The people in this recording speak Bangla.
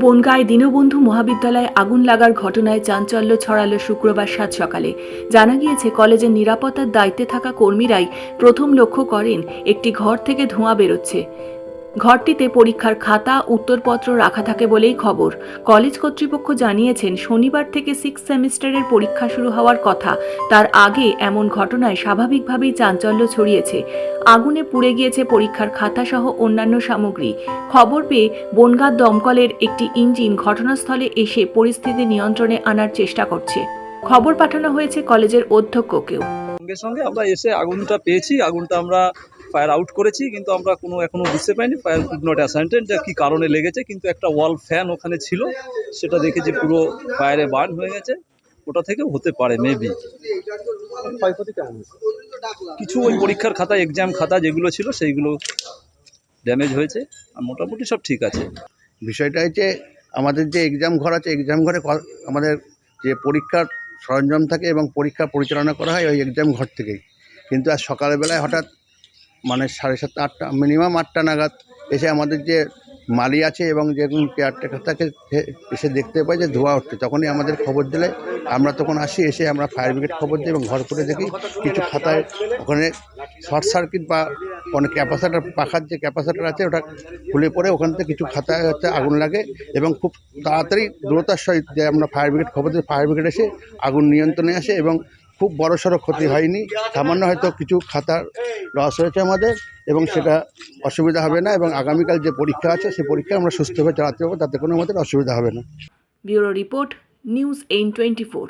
বনগাঁয় দীনবন্ধু মহাবিদ্যালয়ে আগুন লাগার ঘটনায় চাঞ্চল্য ছড়ালো শুক্রবার সাত সকালে। জানা গিয়েছে, কলেজের নিরাপত্তার দায়িত্বে থাকা কর্মীরাই প্রথম লক্ষ্য করেন, একটি ঘর থেকে ধোঁয়া বেরোচ্ছে। ঘরটিতে পরীক্ষার খাতা, উত্তরপত্র রাখা থাকে বলেই খবর। কলেজ কর্তৃপক্ষ জানিয়েছেন, শনিবার থেকে সিক্স সেমিস্টারের পরীক্ষা শুরু হওয়ার কথা। তার আগে এমন ঘটনায় স্বাভাবিকভাবেই চাঞ্চল্য ছড়িয়েছে। আগুনে পুড়ে গিয়েছে পরীক্ষার খাতা সহ অন্যান্য সামগ্রী। খবর পেয়ে বনগাঁ দমকলের একটি ইঞ্জিন ঘটনাস্থলে এসে পরিস্থিতি নিয়ন্ত্রণে আনার চেষ্টা করছে। খবর পাঠানো হয়েছে কলেজের অধ্যক্ষকেও। সঙ্গে সঙ্গে আমরা এসে আগুনটা পেয়েছি। আগুনটা আমরা ফায়ার আউট করেছি কিন্তু আমরা কোনো এখনও বুঝতে পারিনি। ফায়ার কুড নট অ্যাসাইন্টেড যে কী কারণে লেগেছে কিন্তু একটা ওয়াল ফ্যান ওখানে ছিল সেটা দেখেছি পুরো ফায়ারে বার্ন হয়ে গেছে ওটা থেকে হতে পারে মেবি কিছু ওই পরীক্ষার খাতা এক্সাম খাতা যেগুলো ছিল সেইগুলো ড্যামেজ হয়েছে আর মোটামুটি সব ঠিক আছে। বিষয়টা হচ্ছে আমাদের যে এক্সাম ঘর আছে এক্সাম ঘরে ক- আমাদের যে পরীক্ষার সরঞ্জাম থাকে এবং পরীক্ষা পরিচালনা করা হয় ওই এক্সাম ঘর থেকেই। কিন্তু আজ সকালবেলায় হঠাৎ মানে সাড়ে সাতটা আটটা মিনিমাম আটটা নাগাদ এসে আমাদের যে মালি আছে এবং যে কেয়ারটেকার সে- এসে দেখতে পাই যে ধোঁয়া উঠছে। তখনই আমাদের খবর দিলে আমরা তখন আসি, এসে আমরা ফায়ার ব্রিগেড খবর দিই এবং ঘর করে দেখি কিছু খাতায় ওখানে শর্ট সার্কিট বা কোনো ক্যাপাসিটার পাখার যে ক্যাপাসিটার আছে ওটা খুলে পড়ে ওখান থেকে কিছু খাতায় হচ্ছে আগুন লাগে এবং খুব তাড়াতাড়ি দ্রুততার সহিত যে আমরা ফায়ার ব্রিগেড খবর দিই ফায়ার ব্রিগেড এসে আগুন নিয়ন্ত্রণে আসে এবং খুব বড় সড়ো ক্ষতি হয়নি। সামান্য হয়তো কিছু খাতার লস হয়েছে আমাদের এবং সেটা অসুবিধা হবে না এবং আগামীকাল যে পরীক্ষা আছে সেই পরীক্ষা আমরা সুস্থভাবে চালাতে পারব তাতে কোনো আমাদের অসুবিধা হবে না। ব্যুরো রিপোর্ট নিউজ এইন টোয়েন্টি ফোর।